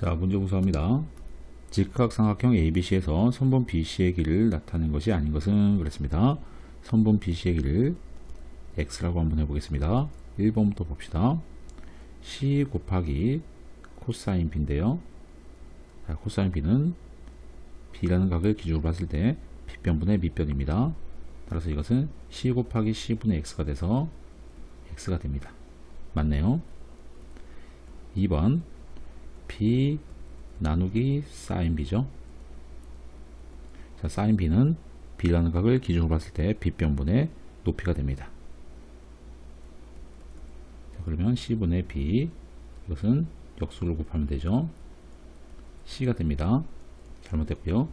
자, 문제 구성합니다. 직각삼각형 ABC에서 선분 BC의 길을 나타낸 것이 아닌 것은 그랬습니다. 선분 BC의 길을 x라고 한번 해보겠습니다. 1번부터 봅시다. C 곱하기 코사인 B인데요. 자, 코사인 B는 B라는 각을 기준으로 봤을 때 빗변분의 밑변입니다. 따라서 이것은 C 곱하기 C분의 X가 돼서 X가 됩니다. 맞네요. 2번 B 나누기 사인 B죠. 자, 사인 B는 B라는 각을 기준으로 봤을 때 빗변분의 높이가 됩니다. 자, 그러면 C분의 B 이것은 역수를 곱하면 되죠. C가 됩니다. 잘못됐고요.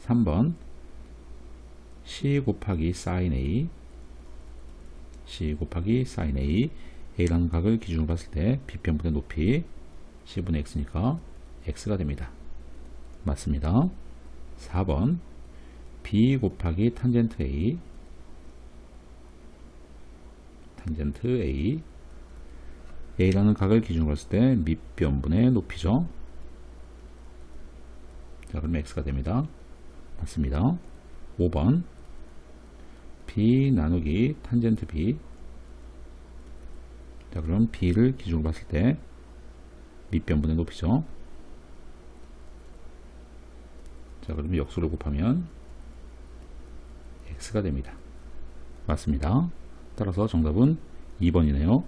3번 C 곱하기 사인 A C 곱하기 사인 A A라는 각을 기준으로 봤을 때 빗변분의 높이 C분의 X니까 X가 됩니다. 맞습니다. 4번 B 곱하기 탄젠트 A 탄젠트 A A라는 각을 기준으로 봤을 때 밑변분의 높이죠. 자, 그러면 X가 됩니다. 맞습니다. 5번 B 나누기 탄젠트 B 자, 그럼 B를 기준으로 봤을 때 밑변분의 높이죠. 자, 그러면 역수를 곱하면 X가 됩니다. 맞습니다. 따라서 정답은 2번이네요.